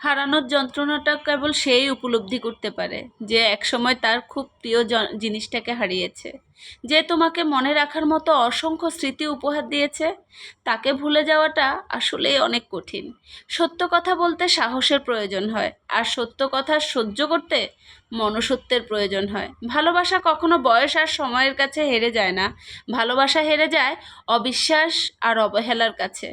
হারানোর যন্ত্রণাটা কেবল সেই উপলব্ধি করতে পারে, যে একসময় তার খুব প্রিয় জিনিসটাকে হারিয়েছে। যে তোমাকে মনে রাখার মতো অসংখ্য স্মৃতি উপহার দিয়েছে, তাকে ভুলে যাওয়াটা আসলেই অনেক কঠিন। সত্য কথা বলতে সাহসের প্রয়োজন হয়, আর সত্য কথা সহ্য করতে মনুষ্যত্বের প্রয়োজন হয়। ভালোবাসা কখনো বয়স আর সময়ের কাছে হেরে যায় না। ভালোবাসা হেরে যায় অবিশ্বাস আর অবহেলার কাছে।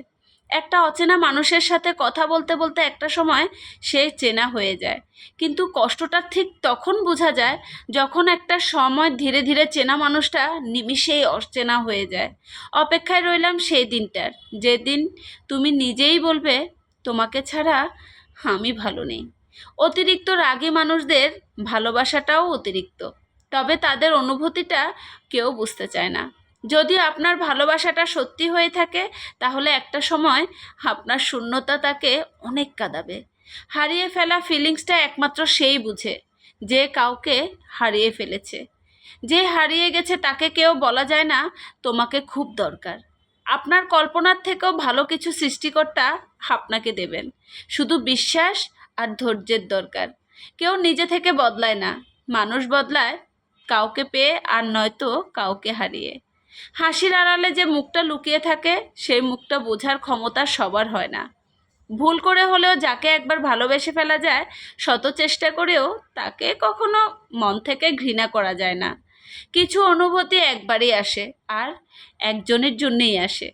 একটা অচেনা মানুষের সাথে কথা বলতে বলতে একটা সময় সে চেনা হয়ে যায়। কিন্তু কষ্টটা ঠিক তখন বোঝা যায় যখন একটা সময় ধীরে ধীরে চেনা মানুষটা নিমিষেই অচেনা হয়ে যায়। অপেক্ষায় রইলাম সেই দিনটার। যেদিন তুমি নিজেই বলবে, তোমাকে ছাড়া আমি ভালো নেই। অতিরিক্ত রাগী মানুষদের ভালোবাসাটাও অতিরিক্ত। তবে তাদের অনুভূতিটা কেউ বুঝতে চায় না। যদি আপনার ভালোবাসাটা সত্যি হয়ে থাকে, তাহলে একটা সময় আপনার শূন্যতা তাকে অনেক কাঁদাবে। হারিয়ে ফেলা ফিলিংসটা একমাত্র সেই বুঝে, যে কাউকে হারিয়ে ফেলেছে। যে হারিয়ে গেছে তাকে কেউ বলা যায় না, তোমাকে খুব দরকার। আপনার কল্পনার থেকেও ভালো কিছু সৃষ্টিকর্তা আপনাকে দেবেন। শুধু বিশ্বাস আর ধৈর্যের দরকার। কেউ নিজে থেকে বদলায় না। মানুষ বদলায় কাউকে পেয়ে আর নয়তো কাউকে হারিয়ে। হাসির আড়ালে যে মুখটা লুকিয়ে থাকে, সেই মুখটা বোঝার ক্ষমতা সবার হয় না। ভুল করে হলেও যাকে একবার ভালোবেসে ফেলা যায়, শত চেষ্টা করেও তাকে কখনো মন থেকে ঘৃণা করা যায় না। কিছু অনুভূতি একবারই আসে, আর একজনের জন্যেই আসে।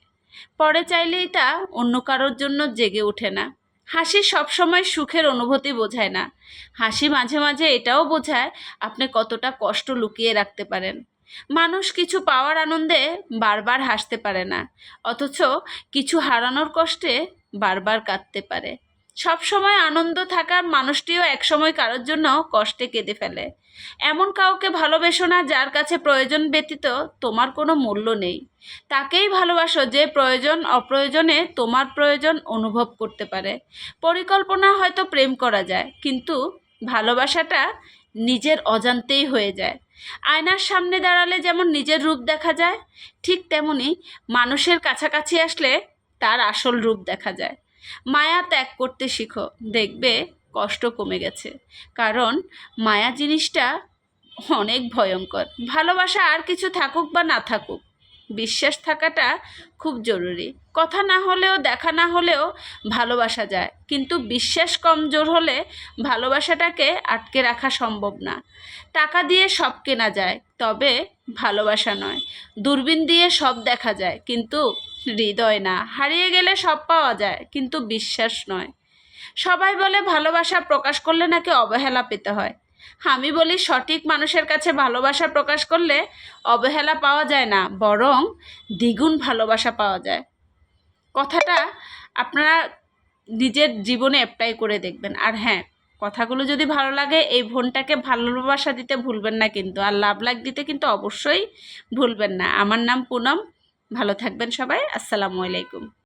পরে চাইলেই তা অন্য কারোর জন্য জেগে ওঠে না। হাসি সবসময় সুখের অনুভূতি বোঝায় না। হাসি মাঝে মাঝে এটাও বোঝায়, আপনি কতটা কষ্ট লুকিয়ে রাখতে পারেন। মানুষ কিছু পাওয়ার আনন্দে বারবার হাসতে পারে না, অথচ কিছু হারানোর কষ্টে বারবার কাঁদতে পারে। সব সময় আনন্দ থাকার মানুষটিও একসময় কারোর জন্য কষ্টে কেঁদে ফেলে। এমন কাউকে ভালোবেসো না যার কাছে প্রয়োজন ব্যতীত তোমার কোনো মূল্য নেই। তাকেই ভালোবাসো যে প্রয়োজন অপ্রয়োজনে তোমার প্রয়োজন অনুভব করতে পারে। পরিকল্পনা হয়তো প্রেম করা যায়, কিন্তু ভালোবাসাটা নিজের অজান্তেই হয়ে যায়। আয়নার সামনে দাঁড়ালে যেমন নিজের রূপ দেখা যায়, ঠিক তেমনি মানুষের কাছাকাছি আসলে তার আসল রূপ দেখা যায়। মায়া ত্যাগ করতে শিখো, দেখবে কষ্ট কমে গেছে। কারণ মায়া জিনিসটা অনেক ভয়ঙ্কর। ভালোবাসা আর কিছু থাকুক বা না থাকুক বিশ্বাস থাকাটা খুব জরুরি। কথা না হলেও, দেখা না হলেও ভালোবাসা যায়। কিন্তু বিশ্বাস কমজোর হলে ভালোবাসাটাকে আটকে রাখা সম্ভব না। টাকা দিয়ে সব কেনা যায়, তবে ভালোবাসা নয়। দূরবীন দিয়ে সব দেখা যায়, কিন্তু হৃদয় না। হারিয়ে গেলে সব পাওয়া যায়, কিন্তু বিশ্বাস নয়। সবাই বলে ভালোবাসা প্রকাশ করলে নাকি অবহেলা পেতে হয়। আমি বলি সঠিক মানুষের কাছে ভালোবাসা প্রকাশ করলে অবহেলা পাওয়া যায় না, বরং দ্বিগুণ ভালোবাসা পাওয়া যায়। কথাটা আপনারা নিজের জীবনে অ্যাপ্লাই করে দেখবেন। আর হ্যাঁ কথাগুলো যদি ভালো লাগে, এই বোনটাকে ভালোবাসা দিতে ভুলবেন না কিন্তু, আর লাভ লাগ দিতে কিন্তু অবশ্যই ভুলবেন না। আমার নাম পুনম। ভালো থাকবেন সবাই। আসসালামু আলাইকুম।